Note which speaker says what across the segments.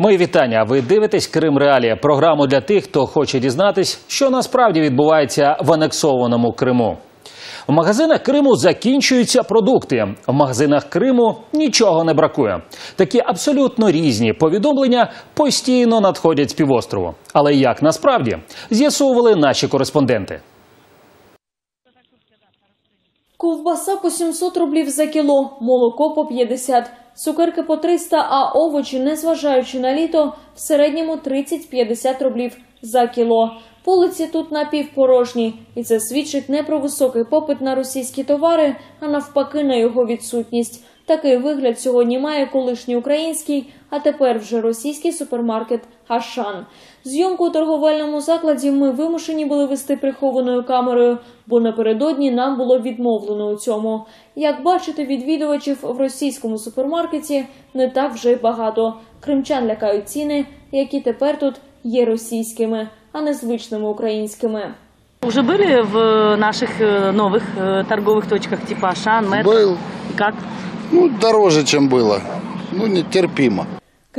Speaker 1: Мої вітання. Ви дивитесь Крим Реалія, програму для тих, хто хоче дізнатись, що насправді відбувається в анексованому Криму. В магазинах Криму закінчуються продукти. В магазинах Криму нічого не бракує. Такі абсолютно різні повідомлення постійно надходять з півострову. Але як насправді з'ясовували наші кореспонденти.
Speaker 2: Ковбаса по 700 рублів за кіло, молоко по 50, цукерки по 300, а овочі, незважаючи на літо, в середньому 30-50 рублів за кіло. Полиці тут напівпорожні, і це свідчить не про високий попит на російські товари, а навпаки на його відсутність. Такий вигляд сьогодні має колишній український, а тепер вже російський супермаркет Ашан. Зйомку у торговельному закладі ми вимушені були вести прихованою камерою, бо напередодні нам було відмовлено у цьому. Як бачите, відвідувачів в російському супермаркеті не так вже й багато. Кримчан лякають ціни, які тепер тут є російськими, а не звичними українськими.
Speaker 3: Уже были в наших э, новых э, торговых точках типа Ашан, Мэтт?
Speaker 4: Был.
Speaker 3: Как?
Speaker 4: Ну, дороже, чем было. Ну, нетерпимо.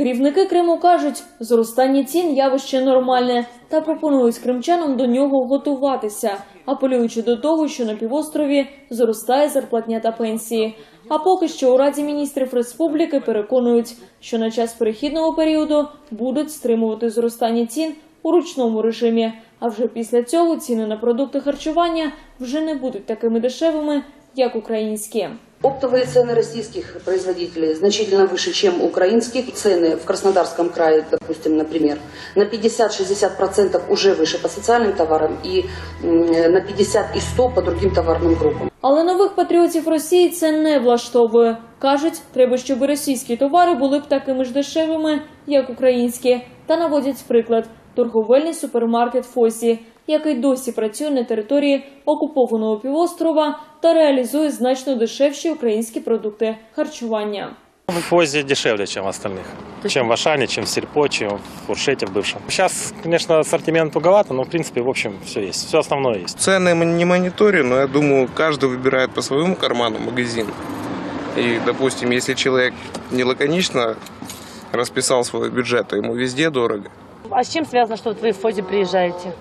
Speaker 2: Керівники Криму кажуть, зростання цін явище нормальне та пропонують кримчанам до нього готуватися, апелюючи до того, що на півострові зростає зарплатня та пенсії. А поки що у Раді міністрів республіки переконують, що на час перехідного періоду будуть стримувати зростання цін у ручному режимі. А вже після цього ціни на продукти харчування вже не будуть такими дешевими, як українські.
Speaker 5: Оптовые цены российских производителей значительно выше, чем украинских. Цены в Краснодарском крае, допустим, например, на 50-60% уже выше по социальным товарам и м, на 50 и 100 по другим товарным группам.
Speaker 2: Але нових патріотів Росії це не влаштовує. Кажуть, треба, щоб і російські товари були б такими ж дешевими, як українські. Та наводять приклад торговельний супермаркет Фосі, який досі працює на території окупованого півострова та реалізує значно дешевші українські продукти харчування.
Speaker 6: В Фозе дешевле, чем в остальных. Чем в Ашане, чем в Сельпо, чем в Фуршете в бывшем. Сейчас, конечно, ассортимент туговато, но, в принципе, в общем, все есть. Все основное есть.
Speaker 7: Цены мы не мониторю, но я думаю, каждый выбирает по своему карману магазин. И, допустим, если человек не лаконично расписал свой бюджет, то ему везде дорого.
Speaker 3: А с чем связано, что вот вы в Фозе приезжаете?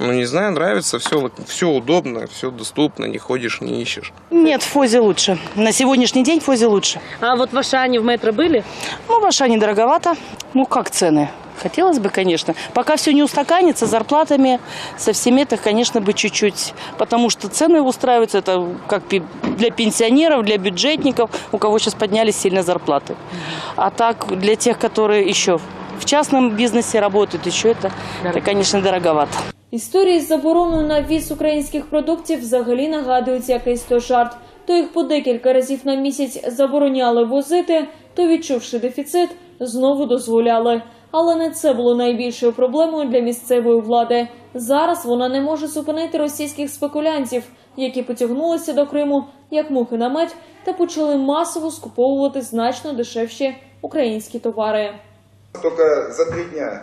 Speaker 7: Ну, не знаю, нравится, все, все удобно, все доступно, не ходишь, не ищешь.
Speaker 8: Нет, в Фозе лучше. На сегодняшний день в Фозе лучше.
Speaker 3: А вот в Ашане, в метро были?
Speaker 8: Ну, в Ашане дороговато. Ну, как цены? Хотелось бы, конечно. Пока все не устаканится, зарплатами, со всеми это, конечно, бы чуть-чуть. Потому что цены устраиваются, это как для пенсионеров, для бюджетников, у кого сейчас поднялись сильно зарплаты. А так, для тех, которые еще в частном бизнесе работают, еще это, это конечно, дороговато.
Speaker 2: Історії з забороною на ввіз українських продуктів взагалі нагадують якийсь то жарт. То їх по декілька разів на місяць забороняли возити, то відчувши дефіцит, знову дозволяли. Але не це було найбільшою проблемою для місцевої влади. Зараз вона не може зупинити російських спекулянтів, які потягнулися до Криму як мухи на мед та почали масово скуповувати значно дешевші українські товари.
Speaker 9: Только за три дня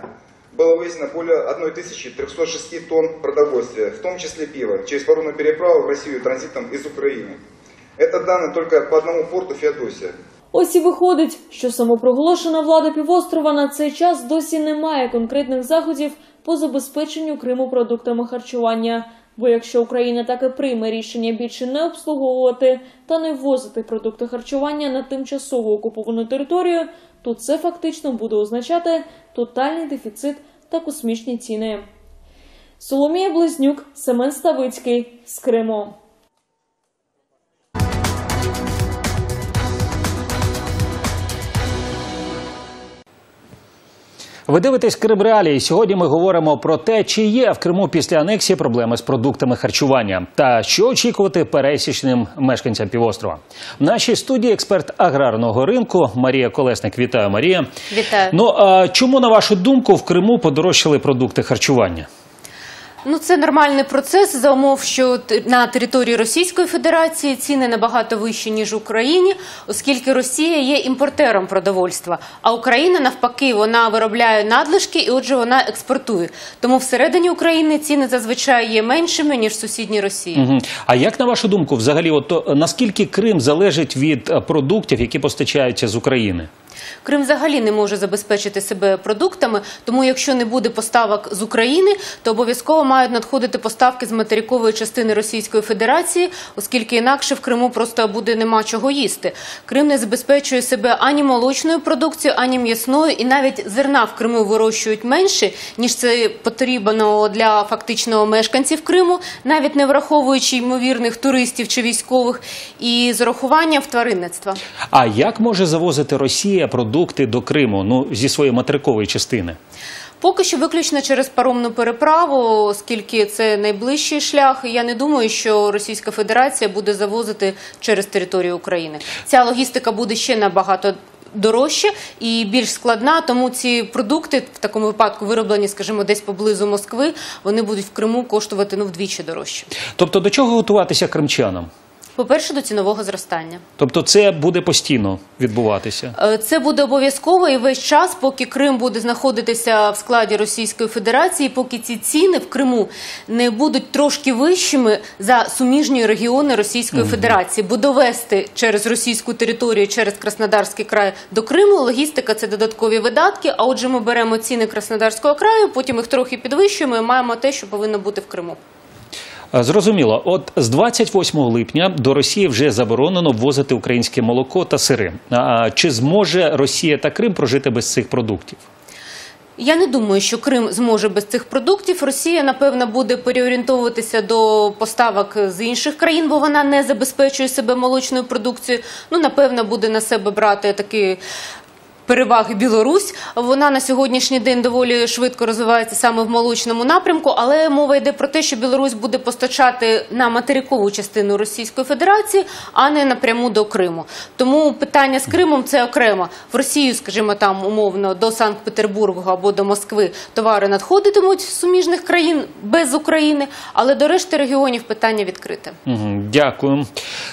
Speaker 9: было вывезено более 1306 тонн продовольствия, в том числе пива, через паромную переправу в Россию транзитом из Украины. Это данные только по одному порту Феодосия.
Speaker 2: Ось і виходить, що самопроголошена влада півострова на цей час досі не має конкретних заходів по забезпеченню Криму продуктами харчування. Бо якщо Україна так і прийме рішення більше не обслуговувати та не ввозити продукти харчування на тимчасово окуповану територію, то це фактично буде означати тотальний дефіцит та космічні ціни. Соломія Близнюк, Семен Ставицький з Криму.
Speaker 1: Ви дивитесь Крим Реалії. Сьогодні ми говоримо про те, чи є в Криму після анексії проблеми з продуктами харчування та що очікувати пересічним мешканцям півострова. В нашій студії експерт аграрного ринку Марія Колесник. Вітаю, Марія.
Speaker 10: Вітаю.
Speaker 1: Ну а чому на вашу думку в Криму подорожчали продукти харчування?
Speaker 10: Ну, це нормальний процес за умов, що на території Російської Федерації ціни набагато вищі ніж в Україні, оскільки Росія є імпортером продовольства, а Україна навпаки вона виробляє надлишки і отже вона експортує. Тому всередині України ціни зазвичай є меншими ніж в сусідній Росії.
Speaker 1: Мгм. А як на вашу думку, взагалі, от, то, наскільки Крим залежить від е, продуктів, які постачаються з України?
Speaker 10: Крим взагалі не може забезпечити себе продуктами, тому якщо не буде поставок з України, то обов'язково мають надходити поставки з материкової частини Російської Федерації, оскільки інакше в Криму просто буде нема чого їсти. Крим не забезпечує себе ані молочною продукцією, ані м'ясною, і навіть зерна в Криму вирощують менше, ніж це потрібно для фактично мешканців Криму, навіть не враховуючи ймовірних туристів чи військових, і з урахуванням тваринництва.
Speaker 1: А як може завозити Росія продукти до Криму, ну зі своєї материкової частини?
Speaker 10: Поки що виключно через паромну переправу, оскільки це найближчий шлях. Я не думаю, що Російська Федерація буде завозити через територію України. Ця логістика буде ще набагато. Дорожче і більш складна, тому ці продукти в такому випадку вироблені, скажімо, десь поблизу Москви, вони будуть в Криму коштувати ну вдвічі дорожче.
Speaker 1: Тобто до чого готуватися кримчанам?
Speaker 10: По-перше, до цінового зростання.
Speaker 1: Тобто це буде постійно відбуватися.
Speaker 10: Е, Це буде обов'язково і весь час, поки Крим буде знаходитися в складі Російської Федерації, поки ці ціни в Криму не будуть трошки вищими за суміжні регіони Російської Федерації, бо довести через російську територію, через Краснодарський край до Криму. Логістика це додаткові видатки. А отже, ми беремо ціни Краснодарського краю, потім їх трохи підвищуємо і маємо те, що повинно бути в Криму.
Speaker 1: А, Зрозуміло, от з 28 липня до Росії вже заборонено ввозити українське молоко та сири. А чи зможе Росія та Крим прожити без цих продуктів?
Speaker 10: Я не думаю, що Крим зможе без цих продуктів. Росія, напевно, буде переорієнтовуватися до поставок з інших країн, бо вона не забезпечує себе молочною продукцією. Ну, напевно, буде на себе брати такі. Переваги Білорусь вона на сьогоднішній день доволі швидко розвивається саме в молочному напрямку, але мова йде про те, що Білорусь буде постачати на материкову частину Російської Федерації, а не напряму до Криму. Тому питання з Кримом це окремо. В Росію, скажімо, там умовно до Санкт-Петербургу або до Москви товари надходитимуть з суміжних країн без України, але до решти регіонів питання відкрите.
Speaker 1: Дякую.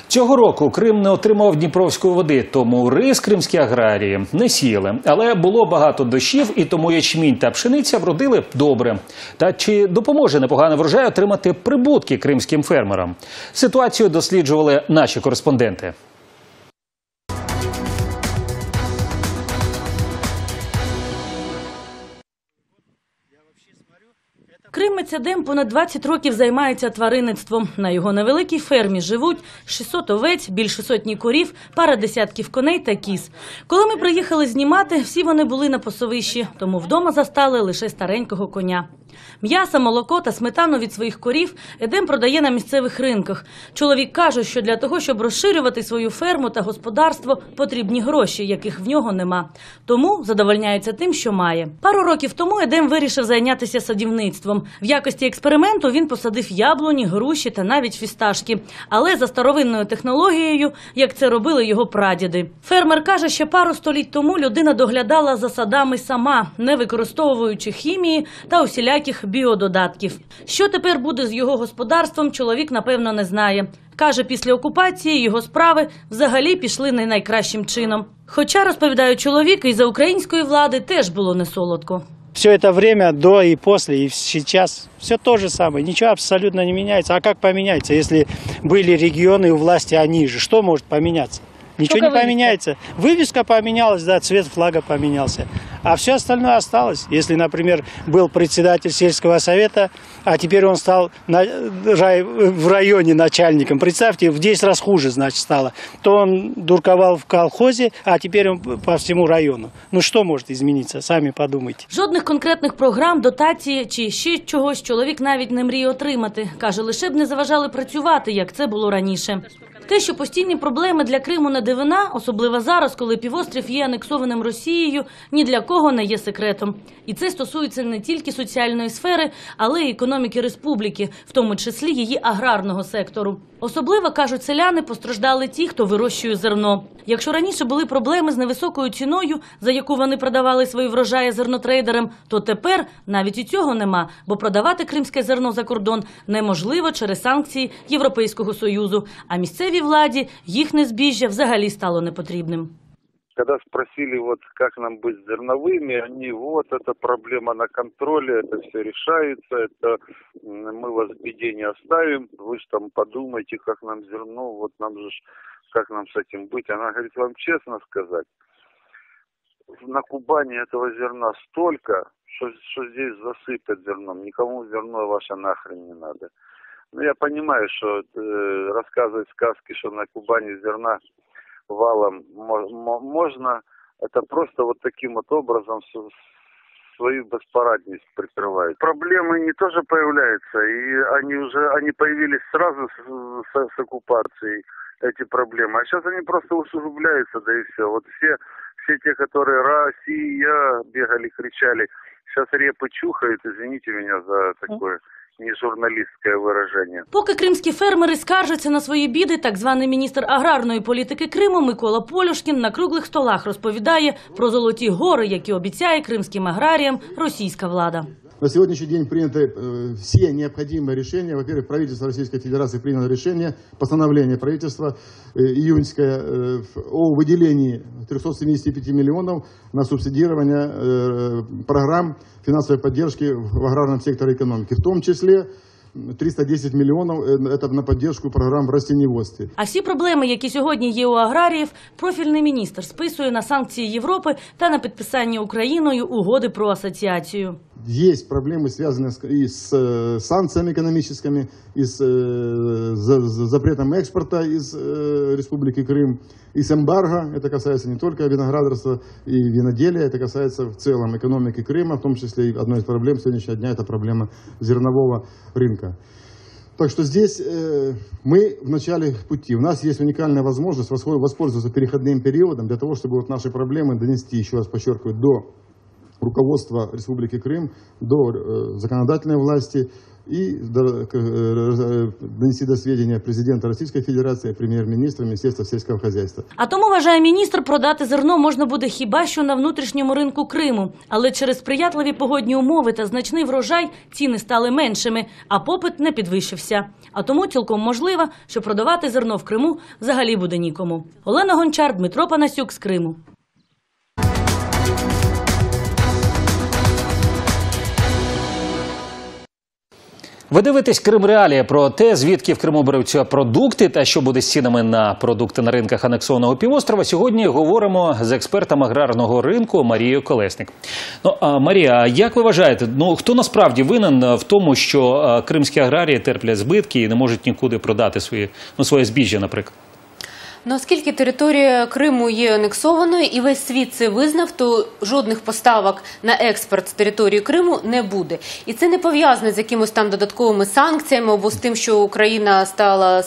Speaker 1: Цього року Крим не отримав Дніпровської води, тому рис кримські аграрії не сіяли. Але було багато дощів, і тому ячмінь та пшениця вродили добре. Та чи допоможе непоганий врожай отримати прибутки кримським фермерам? Ситуацію досліджували наші кореспонденти.
Speaker 11: Кримець Адем понад 20 років займається тваринництвом. На його невеликій фермі живуть 600 овець, більше сотні корів, пара десятків коней та кіз. Коли ми приїхали знімати, всі вони були на пасовищі, тому вдома застали лише старенького коня. М'ясо, молоко та сметану від своїх корів Едем продає на місцевих ринках. Чоловік каже, що для того, щоб розширювати свою ферму та господарство, потрібні гроші, яких в нього нема. Тому задовольняється тим, що має. Пару років тому Едем вирішив зайнятися садівництвом. В якості експерименту він посадив яблуні, груші та навіть фісташки, але за старовинною технологією, як це робили його прадіди. Фермер каже, що пару століть тому людина доглядала за садами сама, не використовуючи хімії та усіляких біододатків. Що тепер буде з його господарством, чоловік напевно не знає. Каже, після окупації його справи взагалі пішли не найкращим чином. Хоча, розповідає чоловік, і за української влади теж було не солодко.
Speaker 12: Все это время до и после, и сейчас все то же самое. Ничего абсолютно не меняется. А как поменяется, если были регионы у власти они же? Что может поменяться? Ничего
Speaker 11: Только
Speaker 12: не поменяется. Вывеска поменялась, да, цвет флага поменялся. А все остальное осталось. Если, например, был председатель сельского совета, а теперь он стал на- рай- в районе начальником. Представьте, в 10 раз хуже, значит, стало. То он дурковал в колхозе, а теперь он по всему району. Ну что может измениться? Сами подумайте.
Speaker 11: Жодних конкретних програм, дотації чи ще чогось чоловік навіть не мріє отримати. Каже, лише б не заважали працювати, як це було раніше. Те, що постійні проблеми для Криму не дивина, особливо зараз, коли півострів є анексованим Росією, ні для кого не є секретом. І це стосується не тільки соціальної сфери, але й економіки республіки, в тому числі її аграрного сектору. Особливо кажуть селяни, постраждали ті, хто вирощує зерно. Якщо раніше були проблеми з невисокою ціною, за яку вони продавали свої врожаї зернотрейдерам, то тепер навіть і цього нема, бо продавати кримське зерно за кордон неможливо через санкції Європейського союзу. А місцевій владі їхнє збіжжя взагалі стало непотрібним.
Speaker 13: Когда спросили, вот как нам быть с зерновыми, они, вот, эта проблема на контроле, это все решается, это м, мы вас в беде не оставим, вы же там подумайте, как нам зерно, вот нам же, ж- как нам с этим быть. Она говорит, вам честно сказать, на Кубани этого зерна столько, что, что здесь засыпят зерном. Никому зерно ваше нахрен не надо. Ну, я понимаю, что э, рассказывать сказки, что на Кубани зерна валом мо- мо- можно, это просто вот таким вот образом свою беспарадность прикрывают. Проблемы не тоже появляются, и они уже они появились сразу с, с- с оккупацией, эти проблемы. А сейчас они просто усугубляются, да и все. Вот все, все те, которые Россия бегали, кричали, сейчас репы чухают, извините меня за такое нежурналистское выражение.
Speaker 11: Поки кримські фермери скаржаться на свої біди, так званий міністр аграрної політики Криму Микола Полюшкін на круглих столах розповідає про золоті гори, які обіцяє кримським аграріям російська влада.
Speaker 14: На сегодняшний день приняты э, все необходимые решения. Во-первых, правительство Российской Федерации приняло решение, постановление правительства э, июньское э, в- о выделении 375 миллионов на субсидирование э, программ финансовой поддержки в аграрном секторе экономики. В том числе м, 310 мільйонів это на поддержку програм в растениеводстве.
Speaker 11: А всі проблеми, які сьогодні є у аграріїв, профільний міністр списує на санкції Європи та на підписання Україною угоди про асоціацію.
Speaker 14: Есть проблемы, связанные с, и с э, санкциями экономическими, и с э, за- за- запретом экспорта из э, Республики Крым, и с эмбарго. Это касается не только виноградарства и виноделия, это касается в целом экономики Крыма, в том числе и одной из проблем сегодняшнего дня – это проблема зернового рынка. Так что здесь э, мы в начале пути. У нас есть уникальная возможность воспользоваться переходным периодом для того, чтобы вот наши проблемы донести, еще раз подчеркиваю, до руководства Республики Крым, до э, законодательной власти и до- к- э, донести до сведения президента Российской Федерации, премьер-министра, Министерства сельского хозяйства.
Speaker 11: А тому вважає міністр, продати зерно можна буде хіба що на внутрішньому ринку Криму. Але через сприятливі погодні умови та значний врожай ціни стали меншими, а попит не підвищився. А тому цілком можливо, що продавати зерно в Криму взагалі буде нікому. Олена Гончар, Дмитро Панасюк з Криму.
Speaker 1: Ви дивитесь Крим Реалія про те, звідки в Криму беруться продукти та що буде з цінами на продукти на ринках анексованого півострова. Сьогодні говоримо з експертом аграрного ринку Марією Колесник. Ну а Марія, як ви вважаєте, ну хто насправді винен в тому, що кримські аграрії терплять збитки і не можуть нікуди продати свої ну своє збіжжя, наприклад?
Speaker 10: Ну, оскільки територія Криму є анексованою і весь світ це визнав, то жодних поставок на експорт з території Криму не буде. І це не пов'язано з якимось там додатковими санкціями або з тим, що Україна стала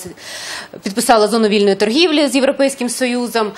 Speaker 10: підписала зону вільної торгівлі з Європейським Союзом.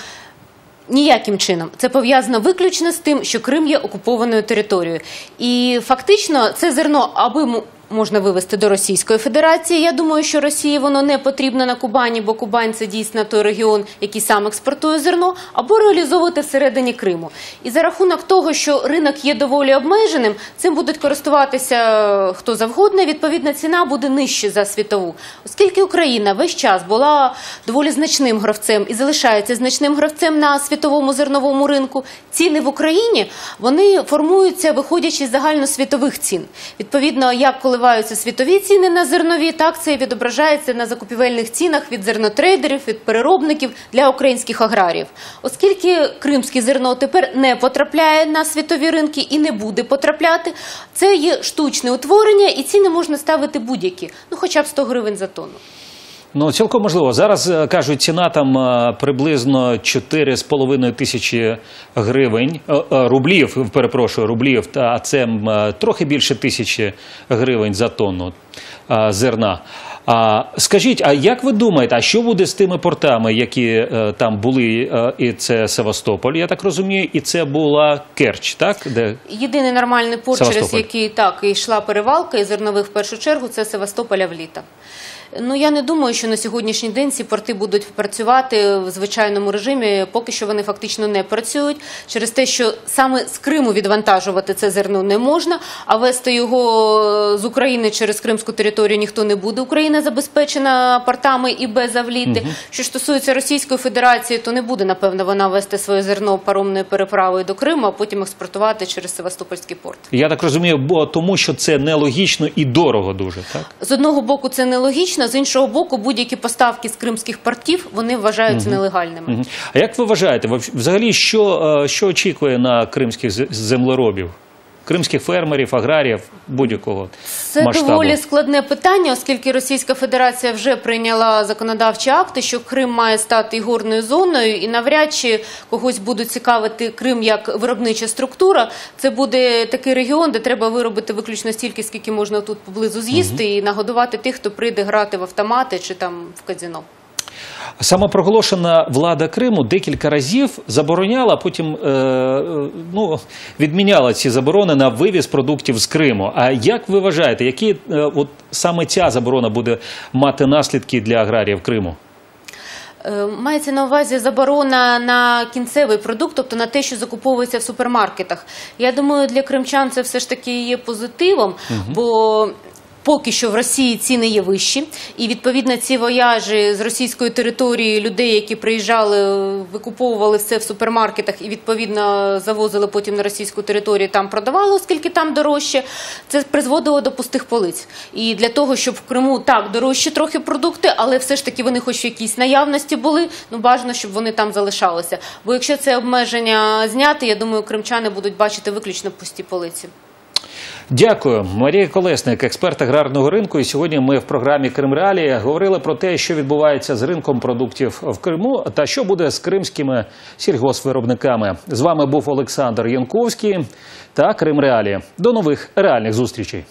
Speaker 10: Ніяким чином це пов'язано виключно з тим, що Крим є окупованою територією, і фактично це зерно аби можна вивезти до Російської Федерації. Я думаю, що Росії воно не потрібно на Кубані, бо Кубань це дійсно той регіон, який сам експортує зерно, або реалізовувати всередині Криму. І за рахунок того, що ринок є доволі обмеженим, цим будуть користуватися е, хто завгодно. Відповідна ціна буде нижче за світову, оскільки Україна весь час була доволі значним гравцем і залишається значним гравцем на світовому зерновому ринку. Ціни в Україні вони формуються виходячи з загальносвітових цін. Відповідно, як коливаються світові ціни на зернові, так це і відображається на закупівельних цінах від зернотрейдерів, від переробників для українських аграріїв. Оскільки кримське зерно тепер не потрапляє на світові ринки і не буде потрапляти, це є штучне утворення, і ціни можна ставити будь-які, ну хоча б 100 гривень за тонну.
Speaker 1: Ну, цілком можливо. Зараз е, кажуть, ціна там е, приблизно 4,5 тисячі гривень, е, рублів, перепрошую, рублів, а це трохи більше тисячі гривень за тонну зерна. А скажіть, а як ви думаєте, а що буде з тими портами, які е, там були? е, і це Севастополь, я так розумію, і це була Керч, так? Де
Speaker 10: Єдиний нормальний порт, через який так і йшла перевалка із зернових в першу чергу, це Севастополя в літа. Ну я не думаю, що на сьогоднішній день ці порти будуть працювати в звичайному режимі. Поки що вони фактично не працюють через те, що саме з Криму відвантажувати це зерно не можна, а вести його з України через кримську територію ніхто не буде. Україна забезпечена портами і без авліти.
Speaker 1: Мгм.
Speaker 10: Що ж стосується Російської Федерації, то не буде напевно вона вести своє зерно паромною переправою до Криму, а потім експортувати через Севастопольський порт.
Speaker 1: я так розумію, бо тому що це нелогічно і дорого дуже, так?
Speaker 10: З одного боку, це нелогічно. Логічно. З іншого боку, будь-які поставки з кримських портів вони вважаються
Speaker 1: угу.
Speaker 10: нелегальними.
Speaker 1: Угу. А як ви вважаєте, взагалі, що, е, що очікує на кримських землеробів? Кримських фермерів, аграріїв, будь-якого
Speaker 10: Це
Speaker 1: масштабу?
Speaker 10: доволі складне питання, оскільки Російська Федерація вже прийняла законодавчі акти, що Крим має стати ігорною зоною, і навряд чи когось буде цікавити Крим як виробнича структура. Це буде такий регіон, де треба виробити виключно стільки, скільки можна тут поблизу з'їсти, і нагодувати тих, хто прийде грати в автомати чи там в казино.
Speaker 1: Самопроголошена влада Криму декілька разів забороняла, потім е, е, ну, відміняла ці заборони на вивіз продуктів з Криму. А як ви вважаєте, які е, от саме ця заборона буде мати наслідки для аграріїв Криму?
Speaker 10: Е, Мається на увазі заборона на кінцевий продукт, тобто на те, що закуповується в супермаркетах. Я думаю, для кримчан це все ж таки є позитивом, бо поки що в Росії ціни є вищі, і відповідно ці вояжі з російської території людей, які приїжджали, викуповували все в супермаркетах і відповідно завозили потім на російську територію, там продавали, оскільки там дорожче. Це призводило до пустих полиць. І для того, щоб в Криму так дорожчі трохи продукти, але все ж таки вони хоч в якійсь наявності були. Ну бажано, щоб вони там залишалися. Бо якщо це обмеження зняти, я думаю, кримчани будуть бачити виключно пусті полиці.
Speaker 1: Дякую, Марія Колесник, експерт аграрного ринку. І сьогодні ми в програмі Крим Реалії говорили про те, що відбувається з ринком продуктів в Криму та що буде з кримськими сільгоспвиробниками. З вами був Олександр Янковський та Крим Реалії. До нових реальних зустрічей.